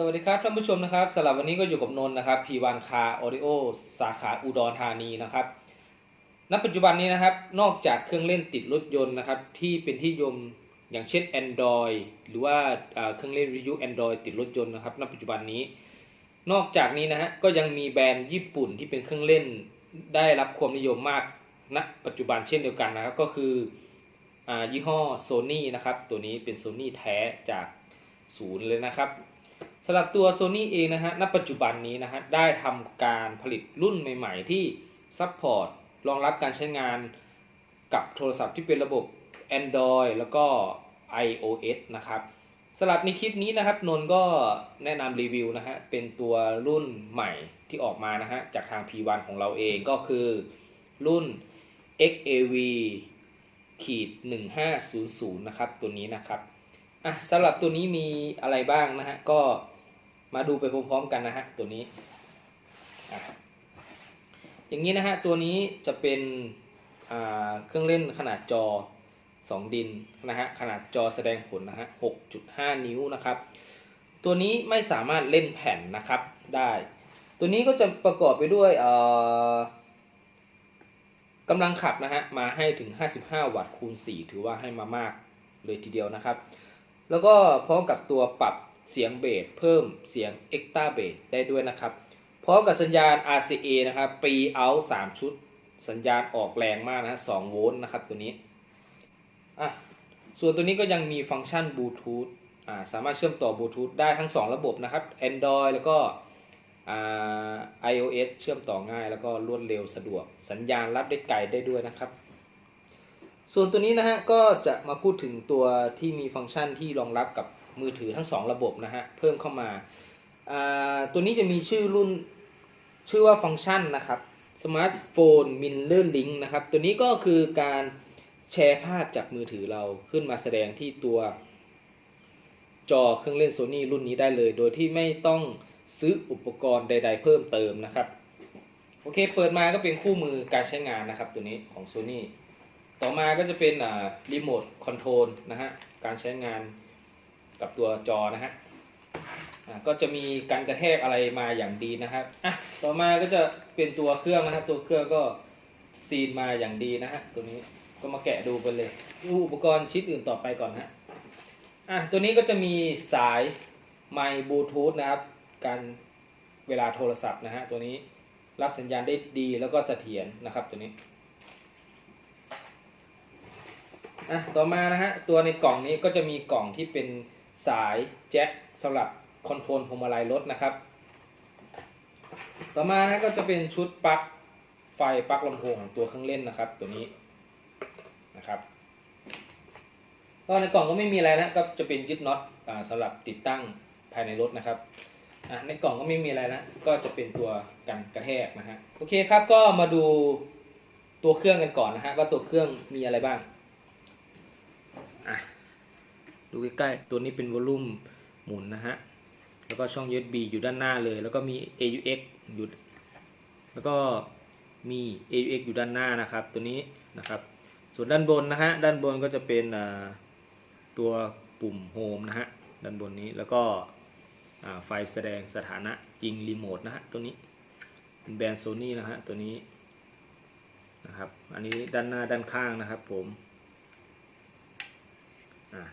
สวัสดีครับท่านผู้ชมนะครับสำหรับวันนี้ก็อยู่กับนนท์นะครับพีวันคาออดิโอสาขาอุดรธานีนะครับ ณ ปัจจุบันนี้นะครับ นอกจากเครื่องเล่นติดรถยนต์นะครับ ที่เป็นที่ยมอย่างเช่น Android หรือว่าเครื่องเล่นวิทยุ Android ติดรถยนต์นะครับ ณ ปัจจุบันนี้ นอกจากนี้นะฮะก็ยังมีแบรนด์ญี่ปุ่นที่เป็นเครื่องเล่นได้รับความนิยมมาก ณ ปัจจุบันเช่นเดียวกันนะครับ ก็คืออยี่ห้อ Sony นะครับ ตัวนี้เป็น Sony แท้จากศูนย์เลยนะครับ สำหรับตัว Sony เองนะฮะ ณ ปัจจุบันนี้นะฮะ ได้ทำการผลิตรุ่นใหม่ ๆ ที่ซัพพอร์ตรองรับการใช้งานกับโทรศัพท์ที่เป็นระบบ Android แล้วก็ iOS นะครับสำหรับในคลิปนี้นะครับนนท์ก็แนะนำรีวิวนะฮะ เป็นตัวรุ่นใหม่ที่ออกมานะฮะ จากทาง P1 ของเราเองก็คือรุ่น XAV ขีด1500 นะครับ ตัวนี้นะครับอะสำหรับตัวนี้มีอะไรบ้างนะฮะ ก็ มาดูไปพร้อมๆกันนะฮะตัวนี้อย่างนี้นะฮะตัวนี้จะเป็นเครื่องเล่นขนาดจอ 2 ดินนะฮะขนาดจอแสดงผลนะฮะ 6.5 นิ้วนะครับ ตัวนี้ไม่สามารถเล่นแผ่นนะครับได้ ตัวนี้ก็จะประกอบไปด้วยกำลังขับนะฮะมาให้ถึง 55 วัตต์คูณ 4 ถือว่าให้มามากเลยทีเดียวนะครับ แล้วก็พร้อมกับตัวปรับ เสียงเบสเพิ่มเสียงเอ็กตาเบสได้ด้วยนะครับพร้อมกับสัญญาณ RCA นะครับปีเอา3ชุด สัญญาณออกแรงมากนะฮะ2โวลต์นะครับตัวนี้อะส่วนตัวนี้ก็ยังมีฟังก์ชันบลูทูธอ่าสามารถเชื่อมต่อบลูทูธได้ทั้ง 2 ระบบนะครับ Android แล้วก็อ่า iOS เชื่อมต่อง่ายแล้วก็รวดเร็วสะดวก สัญญาณรับได้ไกลได้ด้วยนะครับ ส่วนตัวนี้นะฮะก็จะมาพูดถึงตัวที่มีฟังก์ชันที่รองรับกับ มือถือทั้ง 2 ระบบนะฮะเพิ่มเข้ามาตัวนี้จะมีชื่อรุ่นชื่อว่าฟังก์ชันนะครับสมาร์ทโฟนมิลเลอร์ลิงนะครับตัวนี้ก็คือการแชร์ภาพจากมือถือเราขึ้นมาแสดงที่ตัวจอเครื่องเล่น Sony รุ่นนี้ได้เลย โดยที่ไม่ต้องซื้ออุปกรณ์ใด ๆ เพิ่มเติมนะครับ โอเค เปิดมาก็เป็นคู่มือการใช้งานนะครับตัวนี้ของ Sony ต่อมาก็จะเป็นรีโมทคอนโทรลนะฮะการใช้งาน กับตัวจอนะฮะก็จะมีการกระแทกอะไรมาอย่างดีนะครับอะต่อมาก็จะเป็นตัวเครื่องนะฮะตัวเครื่องก็ซีนมาอย่างดีนะฮะตัวนี้ก็มาแกะดูกันเลยดูอุปกรณ์ชิ้นอื่นต่อไปก่อนฮะอะตัวนี้ก็จะมีสายไมค์บลูทูธนะครับ การเวลาโทรศัพท์นะฮะตัวนี้รับสัญญาณได้ดีแล้วก็เสถียรนะครับตัวนี้อะต่อมานะฮะตัวในกล่องนี้ก็จะมีกล่องที่เป็น สายแจ็คสำหรับคอนโทรลพวงมาลัยรถนะครับ ต่อมานะก็จะเป็นชุดปลั๊กไฟปลั๊กลำโพงของตัวเครื่องเล่นนะครับ ตัวนี้นะครับก็ในกล่องก็ไม่มีอะไรนะก็จะเป็นยึดน็อตอสำหรับติดตั้งภายในรถนะครับอะในกล่องก็ไม่มีอะไรนะก็จะเป็นตัวกันกระแทกนะฮะโอเคครับก็มาดูตัวเครื่องกันก่อนนะฮะว่าตัวเครื่องมีอะไรบ้างอะ ดูใกล้ๆตัวนี้เป็นวอลลุ่มหมุนนะฮะแล้วก็ช่อง USB อยู่ด้านหน้าเลย แล้วก็มี AUX อยู่แล้วก็มี AUX อยู่ด้านหน้านะครับ ตัวนี้นะครับ ส่วนด้านบนนะฮะด้านบนก็จะเป็นตัวปุ่มโฮมนะฮะด้านบนนี้แล้วก็ไฟแสดงสถานะยิงรีโมทนะฮะตัวนี้เป็นแบรนด์โซนี่นะฮะตัวนี้นะครับ อันนี้ด้านหน้าด้านข้างนะครับผมอา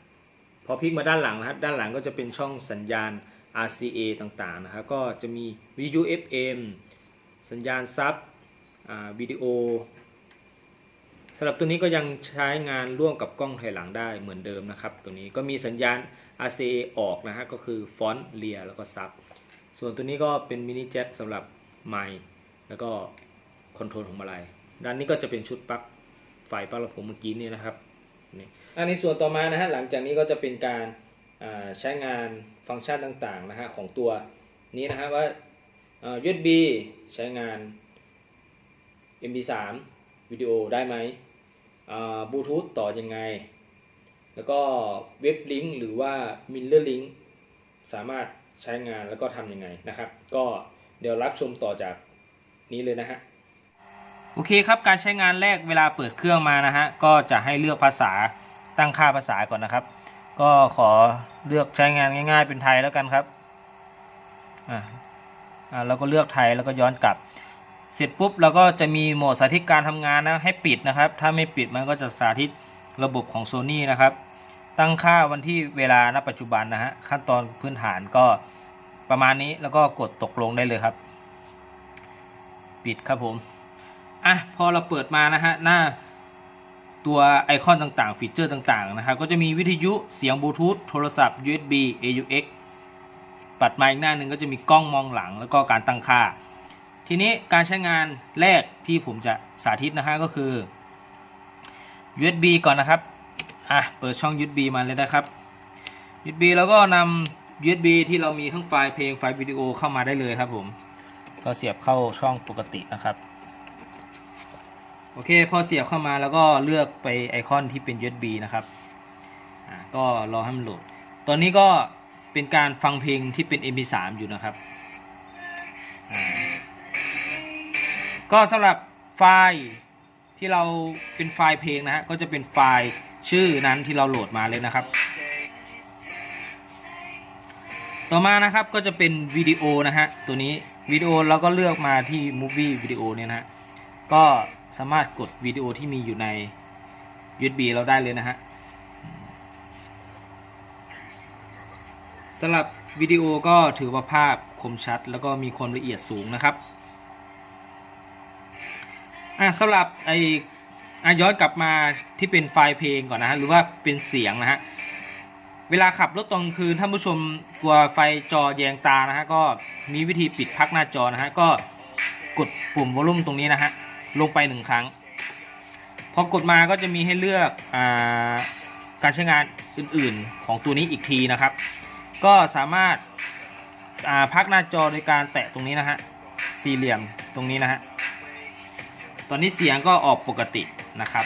พอพลิกมาด้านหลังนะครับ ด้านหลังก็จะเป็นช่องสัญญาณ RCA ต่างๆนะครับ ก็จะมีวิทยุ FM สัญญาณซับวิดีโอสำหรับตัวนี้ก็ยังใช้งานร่วมกับกล้องถอยหลังได้เหมือนเดิมนะครับ ตัวนี้ก็มีสัญญาณ RCA ออกนะฮะก็คือฟอนต์เลียแล้วก็ซับส่วนตัวนี้ก็เป็นมินิแจ็คสำหรับไมค์แล้วก็คอนโทรลของมาลัย ด้านนี้ก็จะเป็นชุดปลั๊กไฟปลั๊กลำโพงเมื่อกี้นี่นะครับ อันในส่วนต่อมานะฮะหลังจากนี้ก็จะเป็นการใช้งานฟังก์ชันต่างๆนะฮะของตัวนี้นะฮะว่าอ่า USB ใช้งาน MP3 วิดีโอได้ไหมบลูทูธต่อยังไง แล้วก็เว็บลิงก์หรือว่ามิลเลอร์ลิงก์สามารถใช้งานแล้วก็ทำยังไงนะครับ ก็เดี๋ยวรับชมต่อจากนี้เลยนะฮะ โอเคครับการใช้งานแรกเวลาเปิดเครื่องมานะฮะก็จะให้เลือกภาษาตั้งค่าภาษาก่อนนะครับ ก็ขอเลือกใช้งานง่าย ๆ เป็นไทยแล้วกันครับอ่าอ่าเราก็เลือกไทยแล้วก็ย้อนกลับ เสร็จปุ๊บเราก็จะมีโหมดสาธิตการทำงานนะให้ปิดนะครับ ถ้าไม่ปิดมันก็จะสาธิตระบบของ Sony นะครับ ตั้งค่าวันที่เวลาณปัจจุบันนะฮะขั้นตอนพื้นฐานก็ประมาณนี้แล้วก็กดตกลงได้เลยครับ ปิดครับผม อะพอเราเปิดมานะฮะหน้าตัวไอคอนต่างๆ ฟีเจอร์ต่างๆนะครับก็จะมีวิทยุเสียงบลูทูธโทรศัพท์ USB AUX ปัดมาอีกหน้าหนึ่งก็จะมีกล้องมองหลังแล้วก็การตั้งค่า ทีนี้การใช้งานแรกที่ผมจะสาธิตนะฮะก็คือ USB ก่อนนะครับอะเปิดช่อง USB มาเลยนะครับ USB แล้วก็นำ USB ที่เรามีทั้งไฟล์เพลงไฟล์วิดีโอเข้ามาได้เลยครับผม ก็เสียบเข้าช่องปกตินะครับ โอเค พอเสียบเข้ามาแล้วก็เลือกไปไอคอนที่เป็น USB นะครับอ่าก็รอให้มันโหลด ตอนนี้ก็เป็นการฟังเพลงที่เป็น MP3 อยู่นะครับ ก็สำหรับไฟล์ที่เราเป็นไฟล์เพลงนะฮะ ก็จะเป็นไฟล์ชื่อนั้นที่เราโหลดมาเลยนะครับ ต่อมานะครับก็จะเป็นวิดีโอนะฮะ ตัวนี้วิดีโอเราก็เลือกมาที่ Movie วิดีโอเนี่ยนะฮะ ก็ สามารถกดวิดีโอที่มีอยู่ใน USB เราได้เลยนะฮะสำหรับวิดีโอก็ถือว่าภาพคมชัด แล้วก็มีความละเอียดสูงนะครับอะสำหรับไออย้อนกลับมาที่เป็นไฟล์เพลงก่อนนะฮะหรือว่าเป็นเสียงนะฮะเวลาขับรถตอนคืนท่านผู้ชมกลัวไฟจอแยงตานะฮะก็มีวิธีปิดพักหน้าจอนะฮะก็กดปุ่มวอลลุ่มตรงนี้นะฮะ ลงไปหนึ่งครั้ง พอกดมาก็จะมีให้เลือกอาการใช้งานอื่นๆของตัวนี้อีกทีนะครับ ก็สามารถาพักหน้าจอโดยการแตะตรงนี้นะฮะสี่เหลี่ยมตรงนี้นะฮะตอนนี้เสียงก็ออกปกตินะครับ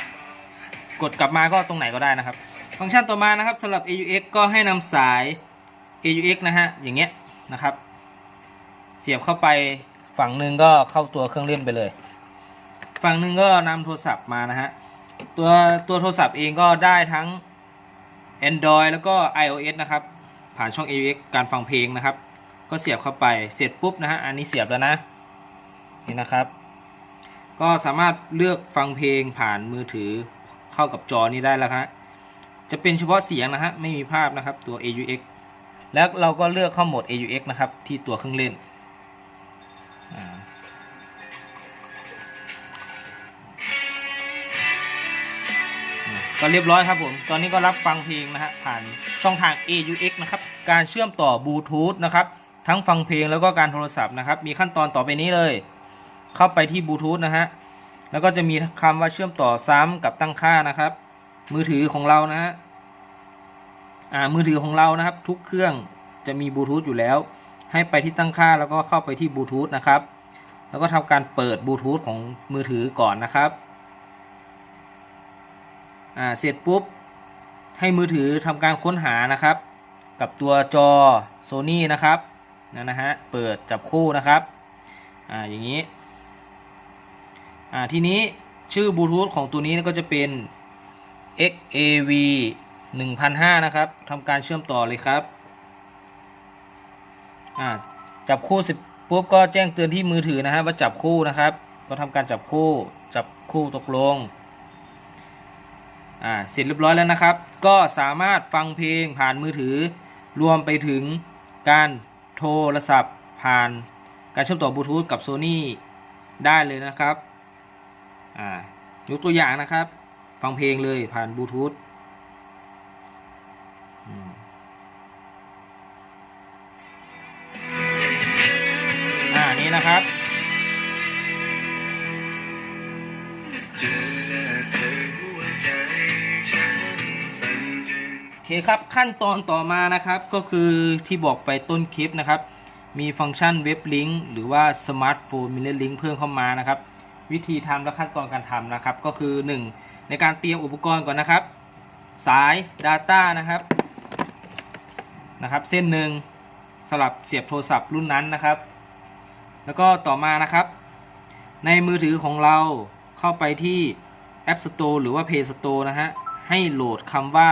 กดกลับมาก็ตรงไหนก็ได้นะครับ ฟังก์ชันต่อมานะครับสำหรับ AUX ก็ให้นำสาย AUX นะฮะอย่างเงี้ยนะครับ เสียบเข้าไปฝั่งหนึ่งก็เข้าตัวเครื่องเล่นไปเลย ฝั่งหนึ่งก็นำโทรศัพท์มานะฮะ ตัวตัวโทรศัพท์เองก็ได้ทั้ง Android แล้วก็ iOS นะครับ ผ่านช่อง AUX การฟังเพลงนะครับ ก็เสียบเข้าไปเสร็จปุ๊บนะฮะอันนี้เสียบแล้วนะนี่นะครับ ก็สามารถเลือกฟังเพลงผ่านมือถือเข้ากับจอนี้ได้แล้วครับจะเป็นเฉพาะเสียงนะฮะไม่มีภาพนะครับตัว AUX แล้วเราก็เลือกเข้าโหมด AUX นะครับ ที่ตัวเครื่องเล่นอ่า ก็เรียบร้อยครับผม ตอนนี้ก็รับฟังเพลงนะฮะผ่านช่องทาง AUX นะครับ การเชื่อมต่อบลูทูธนะครับ ทั้งฟังเพลงแล้วก็การโทรศัพท์นะครับ มีขั้นตอนต่อไปนี้เลย เข้าไปที่บลูทูธนะฮะ แล้วก็จะมีคำว่าเชื่อมต่อซ้ำกับตั้งค่านะครับ มือถือของเรานะฮะ อ่า มือถือของเรานะครับ ทุกเครื่องจะมีบลูทูธอยู่แล้ว ให้ไปที่ตั้งค่าแล้วก็เข้าไปที่บลูทูธนะครับ แล้วก็ทำการเปิดบลูทูธของมือถือก่อนนะครับ อ่าเสร็จปุ๊บให้มือถือทำการค้นหานะครับ กับตัวจอ Sony นะครับนั่นนะฮะเปิดจับคู่นะครับอ่าอย่างนี้อ่าทีนี้ชื่อบลูทูธของตัวนี้ก็จะเป็น XAV 1005นะครับทำการเชื่อมต่อเลยครับอ่าจับคู่เสร็จปุ๊บก็แจ้งเตือนที่มือถือนะฮะว่าจับคู่นะครับ ก็ทำการจับคู่จับคู่ตกลง อ่าเสร็จเรียบร้อยแล้วนะครับ ก็สามารถฟังเพลงผ่านมือถือ รวมไปถึงการโทรศัพท์ผ่านการเชื่อมต่อบลูทูธกับ Sony ได้เลยนะครับอ่ายกตัวอย่างนะครับ ฟังเพลงเลยผ่านบลูทูธอ่า นี่นะครับ คครับขั้นตอนต่อมานะครับก็คือที่บอกไปต้นคลิปนะครับ มีฟังก์ชันเว็บลิงก์หรือว่าสมาร์ทโฟนมิเลอร์ลิงก์เพิ่มเข้ามานะครับ วิธีทำและขั้นตอนการทำนะครับ ก็คือ 1 ในการเตรียมอุปกรณ์ก่อนนะครับ สาย Data นะครับนะครับ เส้นหนึ่งสลับเสียบโทรศัพท์รุ่นนั้นนะครับ แล้วก็ต่อมานะครับ ในมือถือของเราเข้าไปที่ App Store หรือว่า Play Store นะฮะให้โหลดคำว่า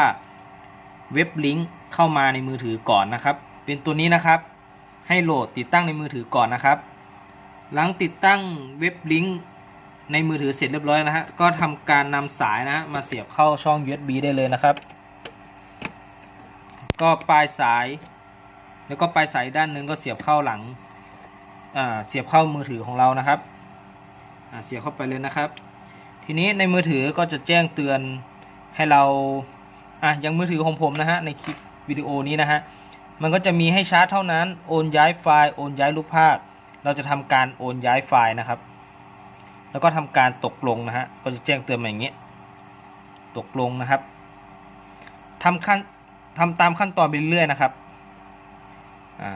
เว็บลิงก์เข้ามาในมือถือก่อนนะครับ เป็นตัวนี้นะครับ ให้โหลดติดตั้งในมือถือก่อนนะครับ หลังติดตั้งเว็บลิงก์ในมือถือเสร็จเรียบร้อยนะฮะก็ทำการนำสายนะฮะมาเสียบเข้าช่อง USB ได้เลยนะครับ ก็ปลายสาย แล้วก็ปลายสายด้านหนึ่งก็เสียบเข้าหลังอ่าเสียบเข้ามือถือของเรานะครับอ่าเสียบเข้าไปเลยนะครับ ทีนี้ในมือถือก็จะแจ้งเตือนให้เรา อะอย่างมือถือของผมนะฮะในคลิปวิดีโอนี้นะฮะมันก็จะมีให้ชาร์จเท่านั้นโอนย้ายไฟล์โอนย้ายรูปภาพ เราจะทำการโอนย้ายไฟล์นะครับ แล้วก็ทำการตกลงนะฮะก็จะแจ้งเตือนมาอย่างนี้ยตกลงนะครับทำขั้นทำตามขั้นตอนไปเรื่อยๆนะครับอ่า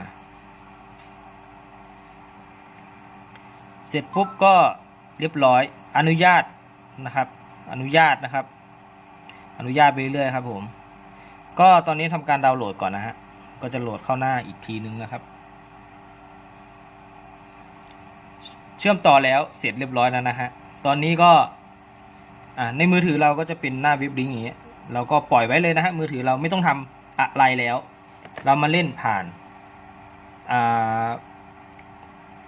เสร็จปุ๊บก็เรียบร้อยอนุญาตนะครับ อนุญาตนะครับ อนุญาตไปเรื่อยครับผม ก็ตอนนี้ทำการดาวน์โหลดก่อนนะฮะ ก็จะโหลดเข้าหน้าอีกทีนึงนะครับ เชื่อมต่อแล้วเสร็จเรียบร้อยแล้วนะฮะ ตอนนี้ก็ในมือถือเราก็จะเป็นหน้าวิบลิงอย่างเงี้ย เราก็ปล่อยไว้เลยนะฮะมือถือเราไม่ต้องทำอะไรแล้ว เรามาเล่นผ่านอ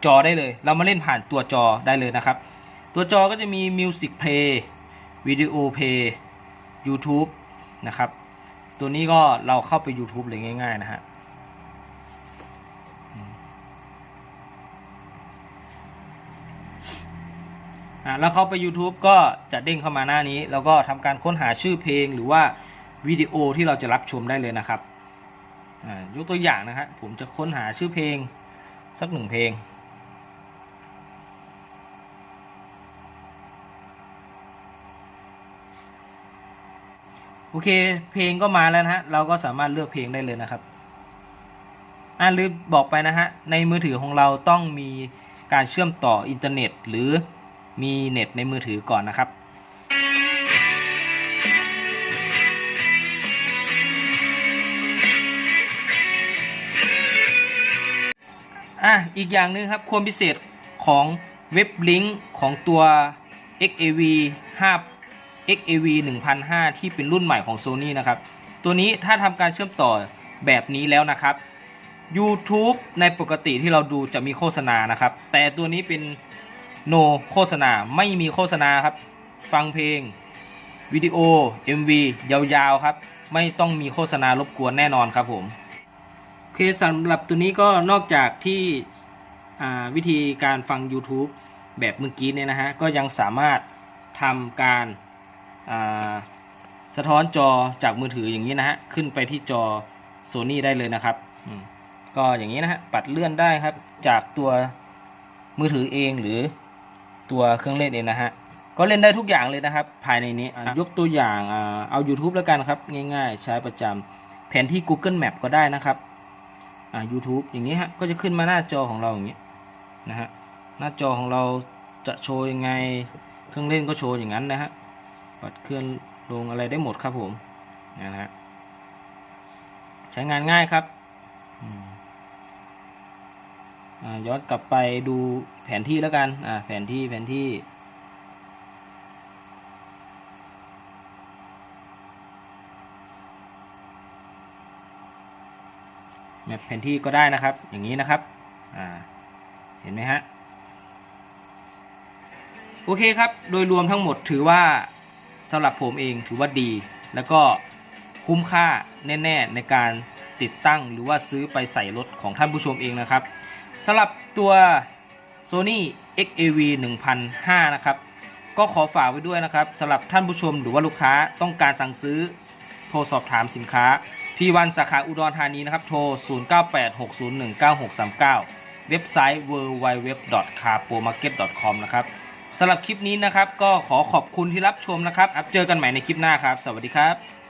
จอได้เลย เรามาเล่นผ่านตัวจอได้เลยนะครับ ตัวจอก็จะมี Music Play Video Play YouTube นะครับ ตัวนี้ก็เราเข้าไป YouTube เลยง่ายๆนะฮะอ่าแล้วเข้าไป YouTube ก็จะเด้งเข้ามาหน้านี้ แล้วก็ทำการค้นหาชื่อเพลงหรือว่าวิดีโอที่เราจะรับชมได้เลยนะครับอ่ายกตัวอย่างนะฮะผมจะค้นหาชื่อเพลงสักหนึ่งเพลง โอเค เพลงก็มาแล้วนะฮะ เราก็สามารถเลือกเพลงได้เลยนะครับอ่าลืมบอกไปนะฮะ ในมือถือของเราต้องมีการเชื่อมต่ออินเทอร์เน็ต หรือมีเน็ตในมือถือก่อนนะครับ อะอีกอย่างหนึงครับความพิเศษของเว็บลิงก์ของตัว XAV 5 XAV 1005 ที่เป็นรุ่นใหม่ของ Sony นะครับ ตัวนี้ถ้าทำการเชื่อมต่อแบบนี้แล้วนะครับ YouTube ในปกติที่เราดูจะมีโฆษณานะครับ แต่ตัวนี้เป็น no โฆษณาไม่มีโฆษณาครับ ฟังเพลงวิดีโอ MV ยาวๆครับ ไม่ต้องมีโฆษณารบกวนแน่นอนครับผมโอเคสำหรับตัวนี้ก็นอกจากที่วิธีการฟัง YouTube แบบเมื่อกี้เนี่ยนะฮะ ก็ยังสามารถทำการ สะท้อนจอจากมือถืออย่างนี้นะฮะขึ้นไปที่จอ Sony ได้เลยนะครับอืมก็อย่างนี้นะฮะปัดเลื่อนได้ครับจากตัวมือถือเองหรือตัวเครื่องเล่นเองนะฮะก็เล่นได้ทุกอย่างเลยนะครับ ภายในนี้อะยกตัวอย่างอ่าเอา YouTube แล้วกันครับ ง่ายๆ ใช้ประจำแผนที่ Google Map ก็ได้นะครับอ่า YouTube อย่างนี้ฮะก็จะขึ้นมาหน้าจอของเราอย่างนี้นะฮะหน้าจอของเราจะโชว์ยังไง เครื่องเล่นก็โชว์อย่างนั้นนะฮะ ปัดเคลื่อนลงอะไรได้หมดครับผมนะฮะใช้งานง่ายครับย้อนกลับไปดูแผนที่แล้วกันแผนที่แผนที่ แมปแผนที่ก็ได้นะครับ อย่างนี้นะครับเห็นไหมฮะ โอเคครับ โดยรวมทั้งหมดถือว่า สำหรับผมเองถือว่าดี แล้วก็คุ้มค่าแน่ๆในการติดตั้งหรือว่าซื้อไปใส่รถของท่านผู้ชมเองนะครับสำหรับตัว Sony XAV 1005 นะครับ ก็ขอฝากไว้ด้วยนะครับสำหรับท่านผู้ชมหรือว่าลูกค้าต้องการสั่งซื้อโทรสอบถามสินค้า P1 สาขาอุดรธานีนะครับ โทร 0986019639 เว็บไซต์ www.carpromarket.com นะครับ สำหรับคลิปนี้นะครับ ก็ขอขอบคุณที่รับชมนะครับเจอกันใหม่ในคลิปหน้าครับ สวัสดีครับ